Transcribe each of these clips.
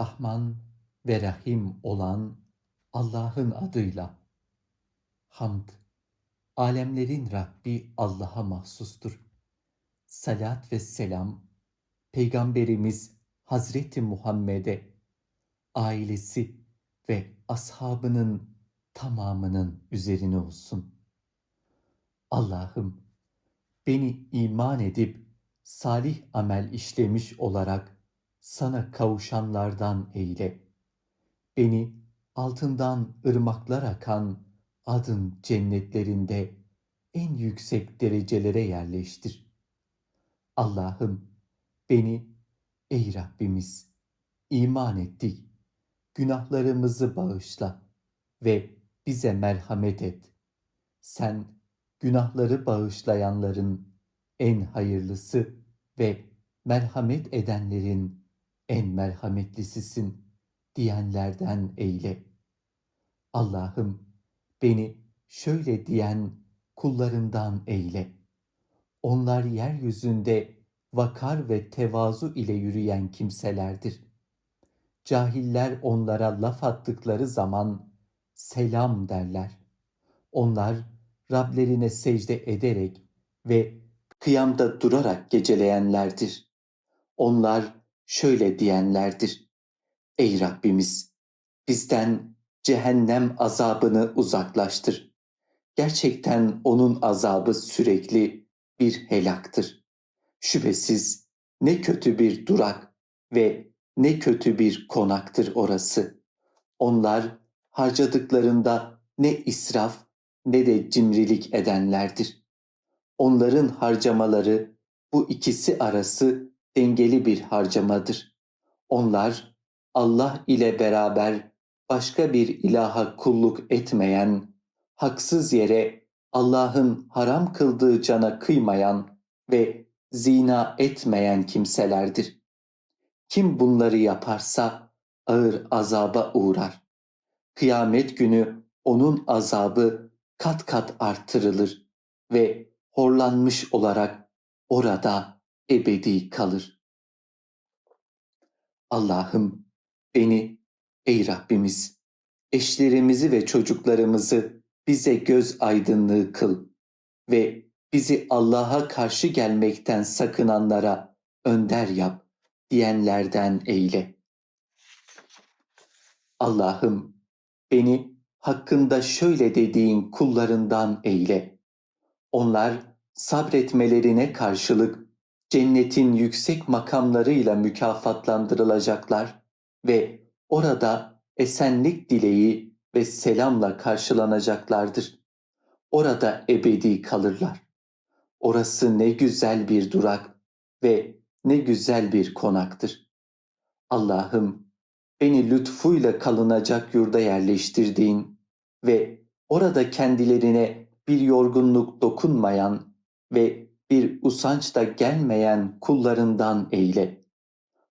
Rahman ve Rahim olan Allah'ın adıyla. Hamd, alemlerin Rabbi Allah'a mahsustur. Salat ve selam, Peygamberimiz Hazreti Muhammed'e, ailesi ve ashabının tamamının üzerine olsun. Allah'ım, beni iman edip salih amel işlemiş olarak sana kavuşanlardan eyle. Beni altından ırmaklar akan adın cennetlerinde en yüksek derecelere yerleştir. Allah'ım beni ey Rabbimiz iman ettik. Günahlarımızı bağışla ve bize merhamet et. Sen günahları bağışlayanların en hayırlısı ve merhamet edenlerin en merhametlisisin diyenlerden eyle. Allah'ım beni şöyle diyen kullarından eyle. Onlar yeryüzünde vakar ve tevazu ile yürüyen kimselerdir. Cahiller onlara laf attıkları zaman selam derler. Onlar Rablerine secde ederek ve kıyamda durarak geceleyenlerdir. Onlar şöyle diyenlerdir. Ey Rabbimiz! Bizden cehennem azabını uzaklaştır. Gerçekten onun azabı sürekli bir helaktır. Şüphesiz ne kötü bir durak ve ne kötü bir konaktır orası. Onlar harcadıklarında ne israf ne de cimrilik edenlerdir. Onların harcamaları bu ikisi arası dengeli bir harcamadır. Onlar Allah ile beraber başka bir ilaha kulluk etmeyen, haksız yere Allah'ın haram kıldığı cana kıymayan ve zina etmeyen kimselerdir. Kim bunları yaparsa ağır azaba uğrar. Kıyamet günü onun azabı kat kat artırılır ve horlanmış olarak orada ebedi kalır. Allah'ım beni ey Rabbimiz eşlerimizi ve çocuklarımızı bize göz aydınlığı kıl ve bizi Allah'a karşı gelmekten sakınanlara önder yap diyenlerden eyle. Allah'ım beni hakkında şöyle dediğin kullarından eyle. Onlar sabretmelerine karşılık cennetin yüksek makamlarıyla mükafatlandırılacaklar ve orada esenlik dileği ve selamla karşılanacaklardır. Orada ebedi kalırlar. Orası ne güzel bir durak ve ne güzel bir konaktır. Allah'ım beni lütfuyla kalınacak yurda yerleştirdiğin ve orada kendilerine bir yorgunluk dokunmayan ve bir usanç da gelmeyen kullarından eyle.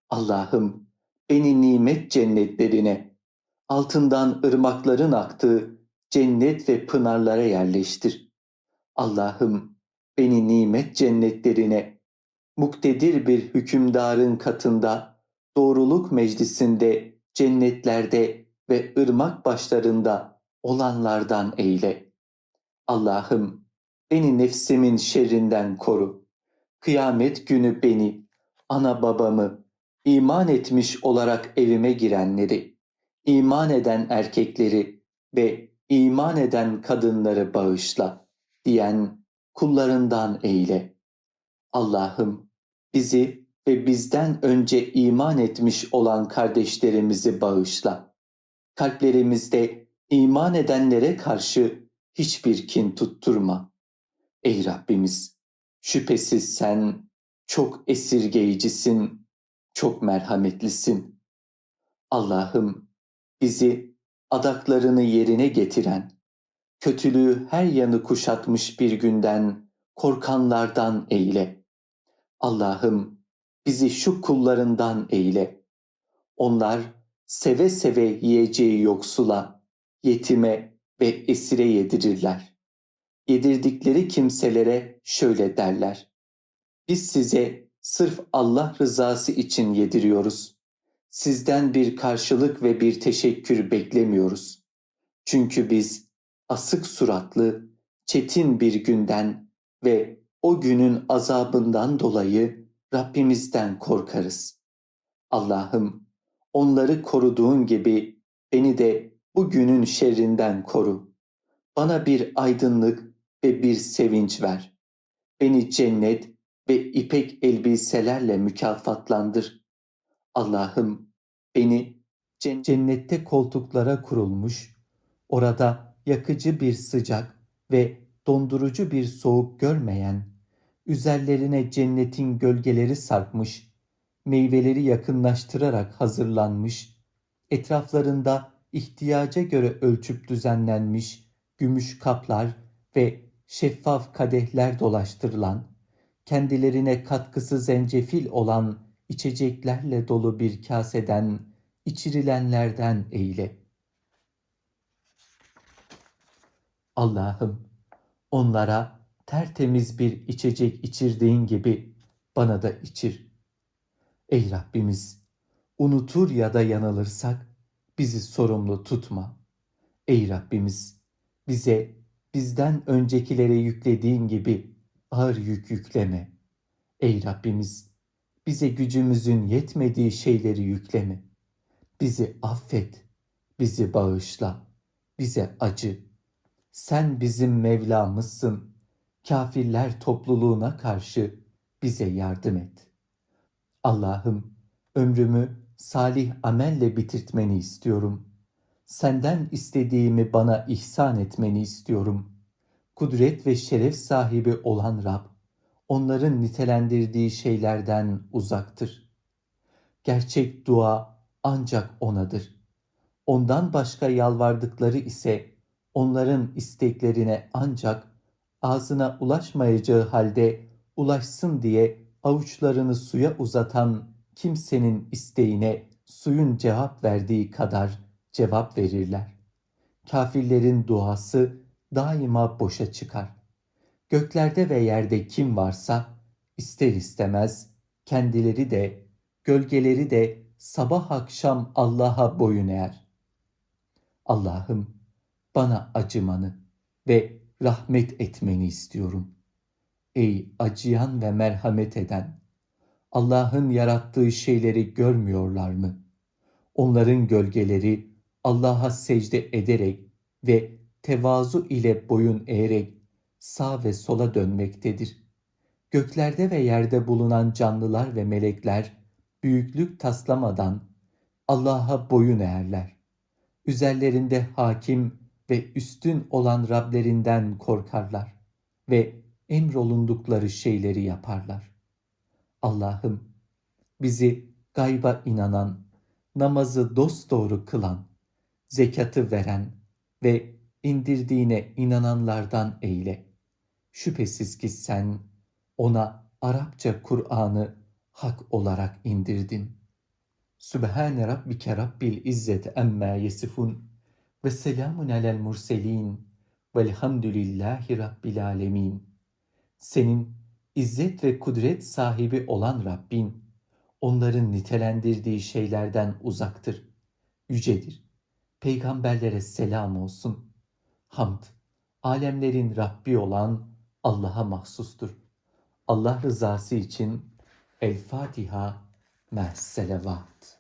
Allah'ım beni nimet cennetlerine, altından ırmakların aktığı cennet ve pınarlara yerleştir. Allah'ım beni nimet cennetlerine, muktedir bir hükümdarın katında, doğruluk meclisinde, cennetlerde ve ırmak başlarında olanlardan eyle. Allah'ım Beni nefsimin şerrinden koru. Kıyamet günü beni, ana babamı, iman etmiş olarak evime girenleri, iman eden erkekleri ve iman eden kadınları bağışla diyen kullarından eyle. Allah'ım bizi ve bizden önce iman etmiş olan kardeşlerimizi bağışla. Kalplerimizde iman edenlere karşı hiçbir kin tutturma. Ey Rabbimiz, şüphesiz sen çok esirgeyicisin, çok merhametlisin. Allah'ım bizi adaklarını yerine getiren, kötülüğü her yanı kuşatmış bir günden korkanlardan eyle. Allah'ım bizi şu kullarından eyle. Onlar seve seve yiyeceği yoksula, yetime ve esire yedirirler yedirdikleri kimselere şöyle derler. Biz size sırf Allah rızası için yediriyoruz. sizden bir karşılık ve bir teşekkür beklemiyoruz. Çünkü biz asık suratlı, çetin bir günden ve o günün azabından dolayı Rabbimizden korkarız. Allah'ım onları koruduğun gibi beni de bu günün şerrinden koru. Bana bir aydınlık ve bir sevinç ver. Beni cennet ve ipek elbiselerle mükafatlandır. Allah'ım beni cennette koltuklara kurulmuş, orada yakıcı bir sıcak ve dondurucu bir soğuk görmeyen, üzerlerine cennetin gölgeleri sarkmış, meyveleri yakınlaştırarak hazırlanmış, etraflarında ihtiyaca göre ölçüp düzenlenmiş gümüş kaplar ve şeffaf kadehler dolaştırılan, kendilerine katkısı zencefil olan içeceklerle dolu bir kaseden, içirilenlerden eyle. Allah'ım onlara tertemiz bir içecek içirdiğin gibi bana da içir. Ey Rabbimiz unutur ya da yanılırsak bizi sorumlu tutma. Ey Rabbimiz bize bizden öncekilere yüklediğin gibi ağır yük yükleme. Ey Rabbimiz bize gücümüzün yetmediği şeyleri yükleme. Bizi affet, bizi bağışla, bize acı. Sen bizim Mevlamızsın. Kafirler topluluğuna karşı bize yardım et. Allah'ım ömrümü salih amelle bitirtmeni istiyorum. Senden istediğimi bana ihsan etmeni istiyorum. Kudret ve şeref sahibi olan Rab, onların nitelendirdiği şeylerden uzaktır. Gerçek dua ancak O'nadır. Ondan başka yalvardıkları ise onların isteklerine ancak ağzına ulaşmayacağı halde ulaşsın diye avuçlarını suya uzatan kimsenin isteğine suyun cevap verdiği kadar cevap verirler. Kafirlerin duası daima boşa çıkar. Göklerde ve yerde kim varsa ister istemez kendileri de gölgeleri de sabah akşam Allah'a boyun eğer. Allah'ım bana acımanı ve rahmet etmeni istiyorum. Ey acıyan ve merhamet eden, Allah'ın yarattığı şeyleri görmüyorlar mı? Onların gölgeleri Allah'a secde ederek ve tevazu ile boyun eğerek sağ ve sola dönmektedir. Göklerde ve yerde bulunan canlılar ve melekler büyüklük taslamadan Allah'a boyun eğerler. Üzerlerinde hakim ve üstün olan Rablerinden korkarlar ve emrolundukları şeyleri yaparlar. Allah'ım bizi gayba inanan, namazı dosdoğru kılan, zekatı veren ve indirdiğine inananlardan eyle. Şüphesiz ki sen ona Arapça Kur'an'ı hak olarak indirdin. Sübhane Rabbike Rabbil İzzet emmâ yesifun ve selamun alel murselin velhamdülillahi Rabbil alemin. Senin izzet ve kudret sahibi olan Rabbin, onların nitelendirdiği şeylerden uzaktır, yücedir. Peygamberlere selam olsun. Hamd, alemlerin Rabbi olan Allah'a mahsustur. Allah rızası için El Fatiha, Mehselevat.